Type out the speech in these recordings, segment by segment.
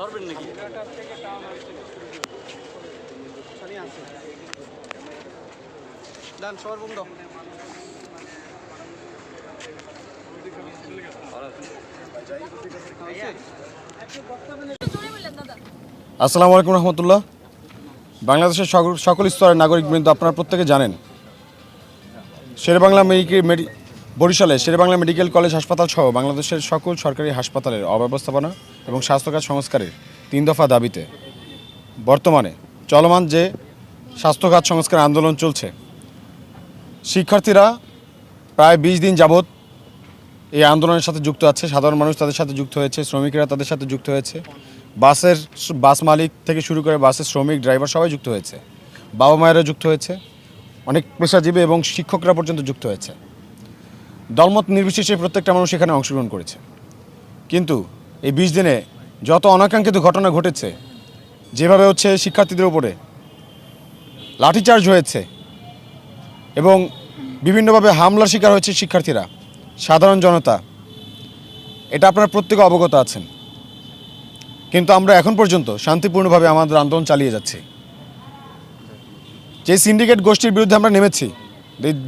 লড়বেন নাকি? ডান সবার বন্ধ। আসসালামু আলাইকুম রহমতুল্লাহ। বাংলাদেশের সকল স্তরের নাগরিকবৃন্দ আপনারা প্রত্যেকে জানেন। শেরবাংলা মেডিকেল বরিশালে শেরবাংলা মেডিকেল কলেজ হাসপাতাল সহ বাংলাদেশের সকল সরকারি হাসপাতালের অব্যবস্থাপনা এবং স্বাস্থ্যখাত সংস্কারের তিন দফা দাবিতে বর্তমানে চলমান যে স্বাস্থ্যখাত সংস্কার আন্দোলন চলছে, শিক্ষার্থীরা প্রায় বিশ দিন যাবৎ এই আন্দোলনের সাথে যুক্ত আছে। সাধারণ মানুষ তাদের সাথে যুক্ত হয়েছে, শ্রমিকেরা তাদের সাথে যুক্ত হয়েছে। বাসের, বাস মালিক থেকে শুরু করে বাসের শ্রমিক, ড্রাইভার সবাই যুক্ত হয়েছে। বাবা মায়েরা যুক্ত হয়েছে। অনেক পেশাজীবী এবং শিক্ষকরা পর্যন্ত যুক্ত হয়েছে। দলমত নির্বিশেষে প্রত্যেকটা মানুষ এখানে অংশগ্রহণ করেছে। কিন্তু এই বিশ দিনে যত অনাকাঙ্ক্ষিত ঘটনা ঘটেছে, যেভাবে হচ্ছে শিক্ষার্থীদের উপরে লাঠিচার্জ হয়েছে এবং বিভিন্নভাবে হামলার শিকার হয়েছে শিক্ষার্থীরা, সাধারণ জনতা, এটা আপনারা প্রত্যেকে অবগত আছেন। কিন্তু আমরা এখন পর্যন্ত শান্তিপূর্ণভাবে আমাদের আন্দোলন চালিয়ে যাচ্ছি। যে সিন্ডিকেট গোষ্ঠীর বিরুদ্ধে আমরা নেমেছি,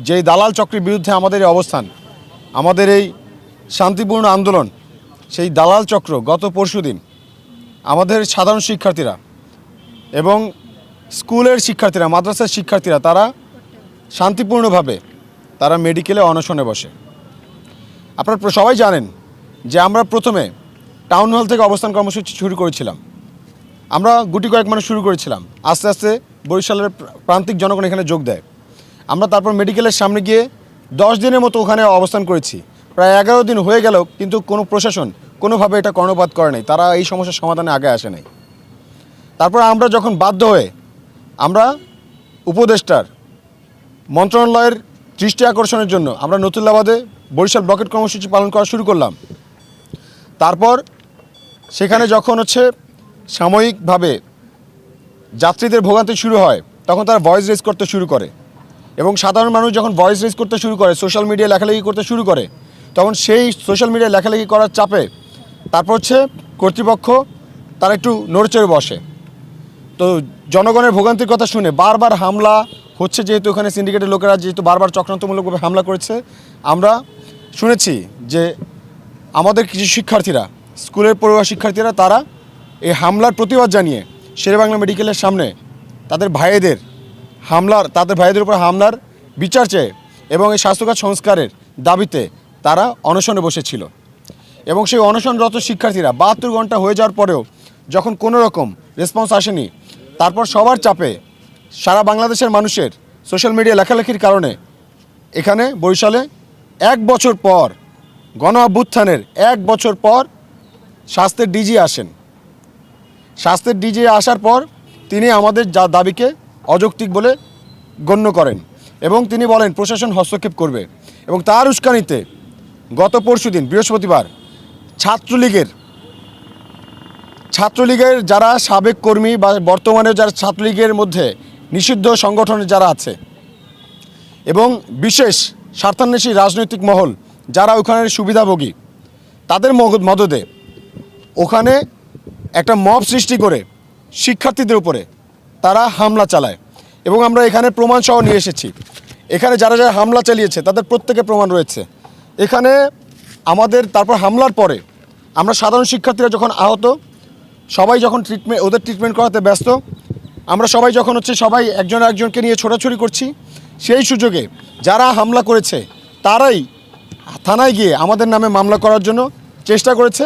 যে- দালাল চক্রের বিরুদ্ধে আমাদের এই অবস্থান, আমাদের এই শান্তিপূর্ণ আন্দোলন সেই দালাল চক্র গত পরশুদিন আমাদের সাধারণ শিক্ষার্থীরা এবং স্কুলের শিক্ষার্থীরা, মাদ্রাসার শিক্ষার্থীরা, তারা শান্তিপূর্ণভাবে তারা মেডিকেলে অনশনে বসে। আপনারা সবাই জানেন যে আমরা প্রথমে টাউন হল থেকে অবস্থান কর্মসূচি শুরু করেছিলাম। আমরা গুটি কয়েক মানুষ শুরু করেছিলাম। আস্তে আস্তে বরিশালের প্রান্তিক জনগণ এখানে যোগ দেয়। আমরা তারপর মেডিকেলের সামনে গিয়ে দশ দিনের মতো ওখানে অবস্থান করেছি। প্রায় এগারো দিন হয়ে গেল কিন্তু কোনো প্রশাসন কোনোভাবে এটা কর্ণপাত করে নাই। তারা এই সমস্যার সমাধানে আগে আসে নাই। তারপর আমরা যখন বাধ্য হয়ে আমরা উপদেষ্টার মন্ত্রণালয়ের দৃষ্টি আকর্ষণের জন্য আমরা নতুল্লাবাদে বরিশাল ব্লকেট কর্মসূচি পালন করা শুরু করলাম। তারপর সেখানে যখন হচ্ছে সাময়িকভাবে যাত্রীদের ভোগান্তি শুরু হয়, তখন তারা ভয়েস রেজ করতে শুরু করে। এবং সাধারণ মানুষ যখন ভয়েস রেজ করতে শুরু করে সোশ্যাল মিডিয়ায় লেখালেখি করতে শুরু করে তখন সেই সোশ্যাল মিডিয়ায় লেখালেখি করার চাপে তারপর হচ্ছে কর্তৃপক্ষ তারা একটু নড়চড়ে বসে। তো জনগণের ভোগান্তির কথা শুনে বারবার হামলা হচ্ছে যেহেতু ওখানে সিন্ডিকেটের লোকেরা যেহেতু বারবার চক্রান্তমূলকভাবে হামলা করেছে, আমরা শুনেছি যে আমাদের কিছু শিক্ষার্থীরা, স্কুলের পড়ুয়া শিক্ষার্থীরা তারা এই হামলার প্রতিবাদ জানিয়ে শেরেবাংলা মেডিকেলের সামনে তাদের ভাইয়েদের হামলার, তাদের ভাইয়েদের উপর হামলার বিচার চেয়ে এবং এই স্বাস্থ্যখাত সংস্কারের দাবিতে তারা অনশনে বসেছিল। এবং সেই অনশনরত শিক্ষার্থীরা বাহাত্তর ঘণ্টা হয়ে যাওয়ার পরেও যখন কোনো রকম রেসপন্স আসেনি, তারপর সবার চাপে সারা বাংলাদেশের মানুষের সোশ্যাল মিডিয়া লেখালেখির কারণে এখানে বরিশালে এক বছর পর গণ অভ্যুত্থানের এক বছর পর স্বাস্থ্যের ডিজি আসেন। স্বাস্থ্যের ডিজি আসার পর তিনি আমাদের যা দাবিকে অযৌক্তিক বলে গণ্য করেন এবং তিনি বলেন, প্রশাসন হস্তক্ষেপ করবে। এবং তার উস্কানিতে গত পরশুদিন বৃহস্পতিবার, ছাত্রলীগের ছাত্রলীগের যারা সাবেক কর্মী বা বর্তমানে যারা ছাত্রলীগের মধ্যে নিষিদ্ধ সংগঠনে যারা আছে এবং বিশেষ স্বার্থান্বেষী রাজনৈতিক মহল যারা ওখানের সুবিধাভোগী, তাদের মদদে ওখানে একটা মব সৃষ্টি করে শিক্ষার্থীদের উপরে তারা হামলা চালায় এবং আমরা এখানে প্রমাণ সহ নিয়ে এসেছি। এখানে যারা যারা হামলা চালিয়েছে, তাদের প্রত্যেকে প্রমাণ রয়েছে। এখানে আমাদের তারপর হামলার পরে আমরা সাধারণ শিক্ষার্থীরা যখন আহত, সবাই যখন ট্রিটমেন্ট ওদের ট্রিটমেন্ট করাতে ব্যস্ত, আমরা সবাই যখন হচ্ছে সবাই একজন একজনকে নিয়ে ছোটাছুটি করছি, সেই সুযোগে যারা হামলা করেছে, তারাই থানায় গিয়ে আমাদের নামে মামলা করার জন্য চেষ্টা করেছে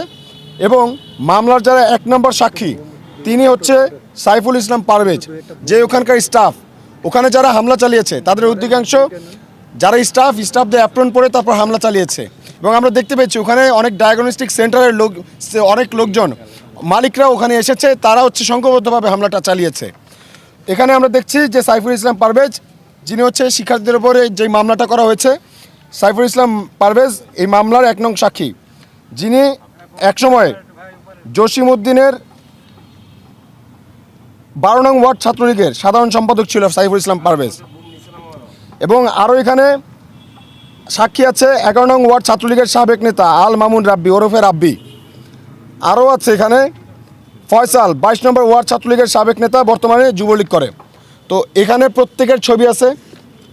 এবং মামলার যারা এক নম্বর সাক্ষী, তিনি হচ্ছে সাইফুল ইসলাম পারভেজ, যে ওখানকার স্টাফ ওখানে যারা হামলা চালিয়েছে, তাদের অধিকাংশ যারা স্টাফ স্টাফদের অ্যাপ্রন পরে তারপর হামলা চালিয়েছে। এবং আমরা দেখতে পেয়েছি, ওখানে অনেক ডায়াগনস্টিক সেন্টারের লোক অনেক লোকজন, মালিকরা ওখানে এসেছে, তারা হচ্ছে সংঘবদ্ধভাবে হামলাটা চালিয়েছে। এখানে আমরা দেখছি যে সাইফুল ইসলাম পারভেজ, যিনি হচ্ছে শিক্ষার্থীদের উপরে যে মামলাটা করা হয়েছে, সাইফুল ইসলাম পারভেজ এই মামলার এক নং সাক্ষী। যিনি একসময় জসিম উদ্দিনের বারো নং ওয়ার্ড ছাত্রলীগের সাধারণ সম্পাদক ছিল সাইফুল ইসলাম পারভেজ। এবং আরও এখানে সাক্ষী আছে এগারো নং ওয়ার্ড ছাত্রলীগের সাবেক নেতা আল মামুন রাব্বি, ওরফে রাব্বি। আরও আছে এখানে ফয়সাল, বাইশ নম্বর ওয়ার্ড ছাত্রলীগের সাবেক নেতা, বর্তমানে যুবলীগ করে। তো এখানে প্রত্যেকের ছবি আছে।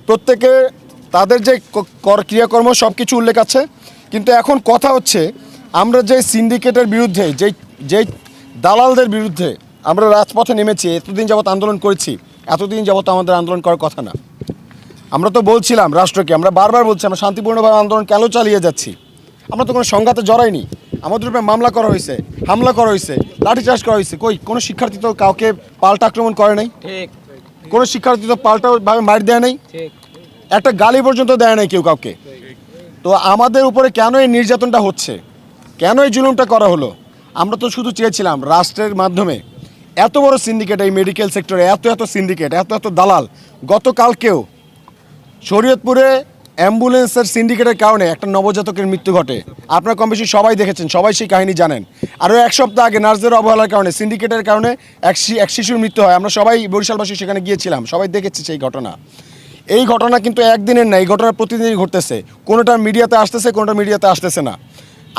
প্রত্যেকে তাদের যে কর- ক্রিয়াকর্ম সব কিছু উল্লেখ আছে। কিন্তু এখন কথা হচ্ছে, আমরা যে সিন্ডিকেটের বিরুদ্ধে, যেই যেই দালালদের বিরুদ্ধে আমরা রাজপথে নেমেছি, এতদিন যাবত আন্দোলন করেছি, এতদিন যাবত আমাদের আন্দোলন করার কথা না। আমরা তো বলছিলাম রাষ্ট্রকে আমরা বারবার বলছি আমরা শান্তিপূর্ণভাবে আন্দোলন কেন চালিয়ে যাচ্ছি? আমরা তো কোনো সংঘাতে জড়াইনি। আমাদের উপরে মামলা করা হয়েছে হামলা করা হয়েছে লাঠিচার্জ করা হয়েছে। কই কোনো শিক্ষার্থী তো কাউকে পাল্টা আক্রমণ করে নাই? কোনো শিক্ষার্থী তো পাল্টাভাবে মার দেয় নাই? একটা গালি পর্যন্ত দেয় নাই কেউ কাউকে। তো আমাদের উপরে কেন এই নির্যাতনটা হচ্ছে? কেন এই জুলুমটা করা হলো? আমরা তো শুধু চেয়েছিলাম রাষ্ট্রের মাধ্যমে এত বড় সিন্ডিকেট এই মেডিকেল সেক্টরে এত এত সিন্ডিকেট এত এত দালাল গতকালকেও শরীয়তপুরে অ্যাম্বুলেন্সের সিন্ডিকেটের কারণে একটা নবজাতকের মৃত্যু ঘটে। আপনারা কম বেশি সবাই দেখেছেন, সবাই সেই কাহিনী জানেন। আরও এক সপ্তাহ আগে নার্সদের অবহেলার কারণে সিন্ডিকেটের কারণে এক এক শিশুর মৃত্যু হয়। আমরা সবাই বরিশালবাসী সেখানে গিয়েছিলাম, সবাই দেখেছি সেই ঘটনা। এই ঘটনা কিন্তু একদিনের না, এই ঘটনা প্রতিদিনই ঘটতেছে। কোনোটা মিডিয়াতে আসতেছে, কোনোটা মিডিয়াতে আসতেছে না।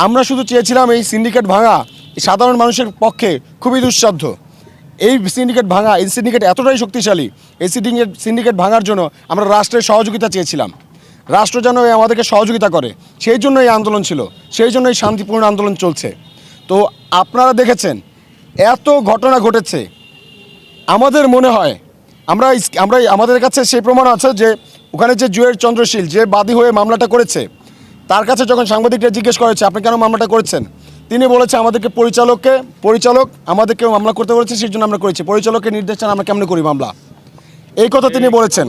আমরা শুধু চেয়েছিলাম এই সিন্ডিকেট ভাঙা সাধারণ মানুষের পক্ষে খুবই দুঃসাধ্য। এই সিন্ডিকেট ভাঙা, এই সিন্ডিকেট এতটাই শক্তিশালী, এই সিন্ডিকেট সিন্ডিকেট ভাঙার জন্য আমরা রাষ্ট্রের সহযোগিতা চেয়েছিলাম। রাষ্ট্র যেন আমাদেরকে সহযোগিতা করে, সেই জন্য এই আন্দোলন ছিল, সেই জন্য এই শান্তিপূর্ণ আন্দোলন চলছে। তো আপনারা দেখেছেন, এত ঘটনা ঘটেছে। আমাদের মনে হয়, আমরা আমরা আমাদের কাছে সেই প্রমাণ আছে যে, ওখানে যে জুয়ের চন্দ্রশীল, যে বাদী হয়ে মামলাটা করেছে, তার কাছে যখন সাংবাদিকরা জিজ্ঞেস করেছে, আপনি কেন মামলাটা করেছেন? তিনি বলেছে আমাদেরকে পরিচালককে পরিচালক আমাদেরকে মামলা করতে বলেছে সেই জন্য আমরা করেছি। পরিচালকের নির্দেশ ছাড়া আমরা কেমনে করি মামলা? এই কথা তিনি বলেছেন।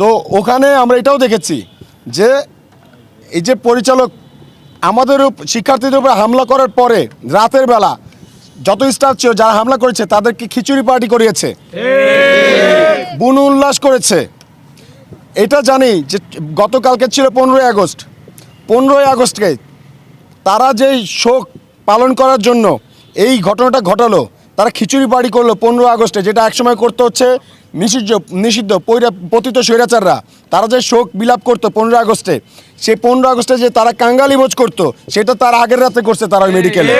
তো ওখানে আমরা এটাও দেখেছি যে এই যে পরিচালক আমাদের শিক্ষার্থীদের উপরে হামলা করার পরে রাতের বেলা যত স্টাফ ছিল যারা হামলা করেছে তাদেরকে খিচুড়ি পার্টি করিয়েছে। বুন উল্লাস করেছে। এটা জানি যে গতকালকে ছিল পনেরোই আগস্ট। পনেরোই আগস্টকে তারা যেই শোক পালন করার জন্য এই ঘটনাটা ঘটালো, তারা খিচুড়ি পার্টি করল পনেরো আগস্টে, যেটা একসময় করতে হচ্ছে নিষিদ্ধ নিষিদ্ধ পতিত স্বৈরাচাররা। তারা যে শোক বিলাপ করতো পনেরো আগস্টে, সেই পনেরো আগস্টে যে তারা কাঙ্গালি ভোজ করতো, সেটা তার আগের রাতে করছে তারা ওই মেডিকেলে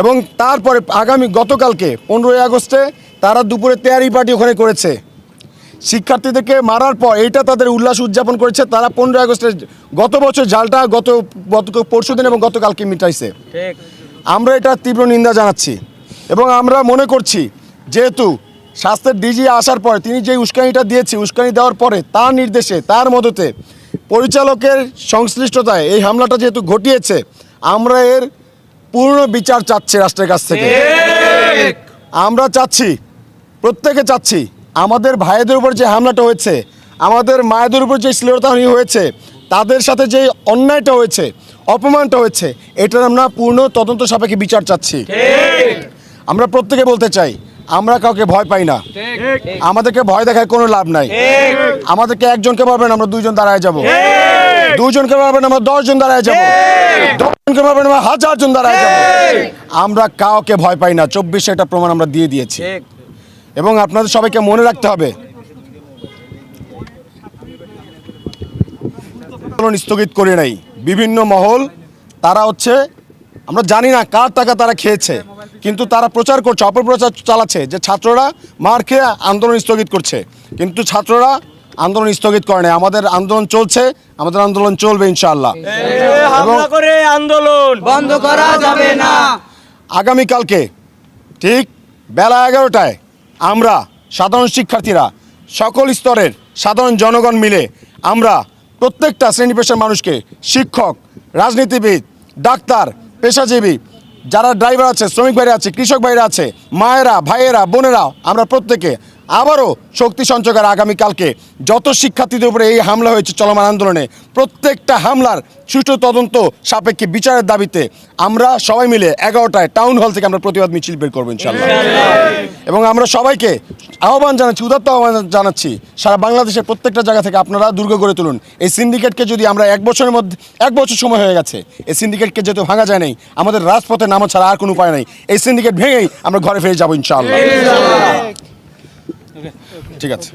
এবং তারপরে আগামী গতকালকে, পনেরোই আগস্টে, তারা দুপুরে তেয়ারি পার্টি ওখানে করেছে। শিক্ষার্থীদেরকে মারার পর এইটা তাদের উল্লাস উদযাপন করেছে। তারা পনেরোই আগস্টে গত বছর জালটা গত গত পরশু দিন এবং গতকালকে মিটাইছে। আমরা এটা তীব্র নিন্দা জানাচ্ছি এবং আমরা মনে করছি যেহেতু স্বাস্থ্যের ডিজি আসার পরে তিনি যে উস্কানিটা দিয়েছে উস্কানি দেওয়ার পরে তার নির্দেশে তার মদতে পরিচালকের সংশ্লিষ্টতায় এই হামলাটা যেহেতু ঘটিয়েছে আমরা এর পূর্ণ বিচার চাচ্ছি রাষ্ট্রের কাছ থেকে। আমরা চাচ্ছি প্রত্যেকে চাচ্ছি আমাদের ভাইদের উপর যে হামলাটা হয়েছে আমাদের মায়েদের উপর যে শ্লীলতাহানি হয়েছে তাদের সাথে যে অন্যায়টা হয়েছে অপমানটা হয়েছে এটার আমরা পূর্ণ তদন্ত সাপেক্ষে বিচার চাচ্ছি। আমরা প্রত্যেকে বলতে চাই আমরা কাউকে ভয় পাই না। আমাদেরকে ভয় দেখায় কোনো লাভ নাই। আমাদেরকে একজনকে পারবেন আমরা দুইজন দাঁড়ায় যাব। দুজনকে পারবেন আমরা দশজন দাঁড়ায় যাব। দশজনকে পারবেন আমরা হাজার জন দাঁড়ায় যাব। আমরা কাউকে ভয় পাই না। চব্বিশে একটা প্রমাণ আমরা দিয়ে দিয়েছি। এবং আপনাদের সবাইকে মনে রাখতে হবে। আন্দোলন স্থগিত করে নাই। বিভিন্ন মহল তারা হচ্ছে আমরা জানি না কার টাকা তারা খেয়েছে কিন্তু তারা প্রচার করছে অপপ্রচার চালাচ্ছে যে ছাত্ররা মার খেয়ে আন্দোলন স্থগিত করছে। কিন্তু ছাত্ররা আন্দোলন স্থগিত করে নাই। আমাদের আন্দোলন চলছে আমাদের আন্দোলন চলবে ইনশাআল্লাহ। করে আন্দোলন। বন্ধ করা যাবে না। আগামীকালকে ঠিক বেলা এগারোটায় আমরা সাধারণ শিক্ষার্থীরা সকল স্তরের সাধারণ জনগণ মিলে আমরা প্রত্যেকটা শ্রেণি পেশার মানুষকে শিক্ষক, রাজনীতিবিদ, ডাক্তার, পেশাজীবী, যারা ড্রাইভার আছে, শ্রমিক ভাইরা আছে, কৃষক বাইরে আছে, মায়েরা, ভাইয়েরা, বোনেরা, আমরা প্রত্যেকে আবারও শক্তি সঞ্চয়কার আগামীকালকে যত শিক্ষার্থীদের উপরে এই হামলা হয়েছে চলমান আন্দোলনে, প্রত্যেকটা হামলার সুষ্ঠু তদন্ত সাপেক্ষে বিচারের দাবিতে আমরা সবাই মিলে এগারোটায় টাউন হল থেকে আমরা প্রতিবাদ মিছিল বের করব ইনশাল্লাহ এবং আমরা সবাইকে আহ্বান জানাচ্ছি, উদাত্ত আহ্বান জানাচ্ছি, সারা বাংলাদেশের প্রত্যেকটা জায়গা থেকে আপনারা দুর্গ গড়ে তুলুন। এই সিন্ডিকেটকে যদি আমরা এক বছরের মধ্যে, এক বছর সময় হয়ে গেছে, এই সিন্ডিকেটকে যেহেতু ভাঙা যায় নাই, আমাদের রাজপথে নামা ছাড়া আর কোনো উপায় নেই, এই সিন্ডিকেট ভেঙেই আমরা ঘরে ফিরে যাব ইনশাআল্লাহ। ঠিক আছে।